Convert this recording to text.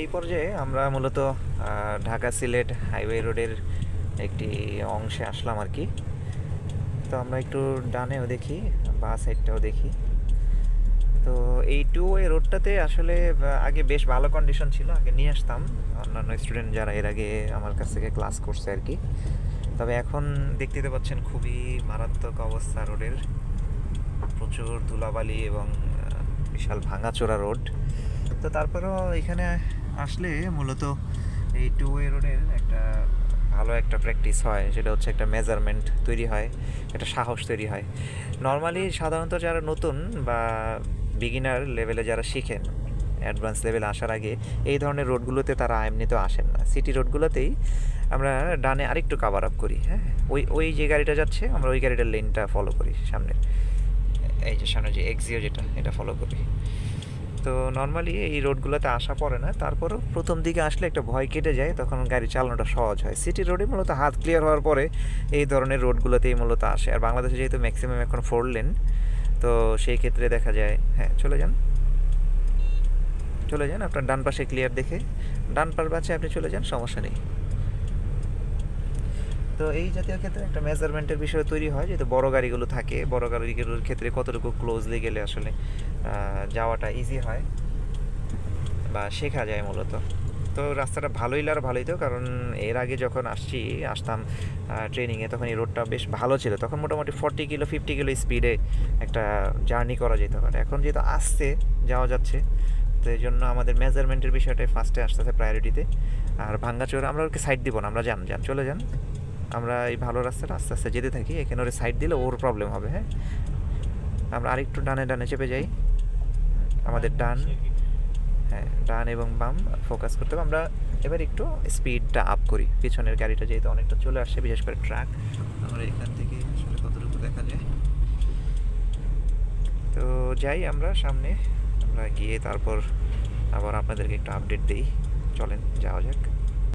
এই পর্যায়ে আমরা মূলত ঢাকা সিলেট হাইওয়ে রোডের একটি অংশে আসলাম আর কি। তো আমরা একটু ডানেও দেখি, বা সাইডটাও দেখি। তো এই টু ওয়ে রোডটাতে আসলে আগে বেশ ভালো কন্ডিশন ছিল, আগে নিয়ে আসতাম। অন্যান্য স্টুডেন্ট যারা এর আগে আমার কাছ থেকে ক্লাস করছে আর কি। তবে এখন দেখতে পাচ্ছেন খুবই মারাত্মক অবস্থা রোডের। প্রচুর ধুলাবালি এবং বিশাল ভাঙাচোরা রোড। তো তারপরেও এখানে আসলে মূলত এই টু ওয়ে রোডের একটা ভালো একটা প্র্যাকটিস হয়। সেটা হচ্ছে একটা মেজারমেন্ট তৈরি হয়, একটা সাহস তৈরি হয়। নর্মালি সাধারণত যারা নতুন বা বিগিনার লেভেলে যারা শিখেন অ্যাডভান্স লেভেলে আসার আগে এই ধরনের রোডগুলোতে তারা এমনিতেও আসেন না। সিটি রোডগুলোতেই আমরা ডানে আরেকটু কাভার আপ করি হ্যাঁ? ওই ওই যে গাড়িটা যাচ্ছে, আমরা ওই গাড়িটার লেনটা ফলো করি সামনে এই যে সামনে যে এক্সিও যেটা, এটা ফলো করি। তো নর্মালি এই রোডগুলোতে আসা পড়ে না। তারপরও প্রথম দিকে আসলে একটা ভয় কেটে যায়, তখন গাড়ি চালানোটা সহজ হয়। সিটি রোডে মূলত হাত ক্লিয়ার হওয়ার পরে এই ধরনের রোডগুলোতেই মূলত আসে। আর বাংলাদেশে যেহেতু ম্যাক্সিমাম এখন ফোর লেন তো সেই ক্ষেত্রে দেখা যায় হ্যাঁ চলে যান। চলে যান, আপনার ডান পাশে ক্লিয়ার দেখে। ডান পার পাশে আপনি চলে যান, সমস্যা নেই। তো এই জাতীয় ক্ষেত্রে একটা মেজারমেন্টের বিষয় তৈরি হয়, যেহেতু বড় গাড়িগুলো থাকে। বড় গাড়িগুলোর ক্ষেত্রে কতটুকু ক্লোজলি গেলে আসলে যাওয়াটা ইজি হয় বা শেখা যায় মূলত। তো রাস্তাটা ভালোই লার, ভালোই তো, কারণ এর আগে যখন আসছি, আসতাম ট্রেনিংয়ে তখন এই রোডটা বেশ ভালো ছিল। তখন মোটামুটি ফর্টি কিলো ফিফটি কিলো স্পিডে একটা জার্নি করা যেত। আর এখন যেহেতু আসতে যাওয়া যাচ্ছে, তো এই জন্য আমাদের মেজারমেন্টের বিষয়টাই ফার্স্টে আসতেছে প্রায়োরিটিতে আর ভাঙ্গাচোর, আমরা ওকে সাইড দিব না, আমরা যান যান, চলে যান। আমরা এই ভালো রাস্তাটা আস্তে আস্তে যেতে থাকি। এখানে ওর সাইড দিলে ওর প্রবলেম হবে হ্যাঁ? আমরা আরেকটু ডানে ডানে চেপে যাই। আমাদের ডান হ্যাঁ ডান এবং বাম ফোকাস করতে হবে। আমরা এবার একটু স্পিডটা আপ করি। পিছনের গাড়িটা যেহেতু অনেকটা চলে আসছে, বিশেষ করে ট্রাক আমরা এখান থেকে আসলে কতটুকু দেখা যায়? তো যাই আমরা সামনে, আমরা গিয়ে তারপর আবার আপনাদেরকে একটু আপডেট দিই। চলেন, যাওয়া যাক।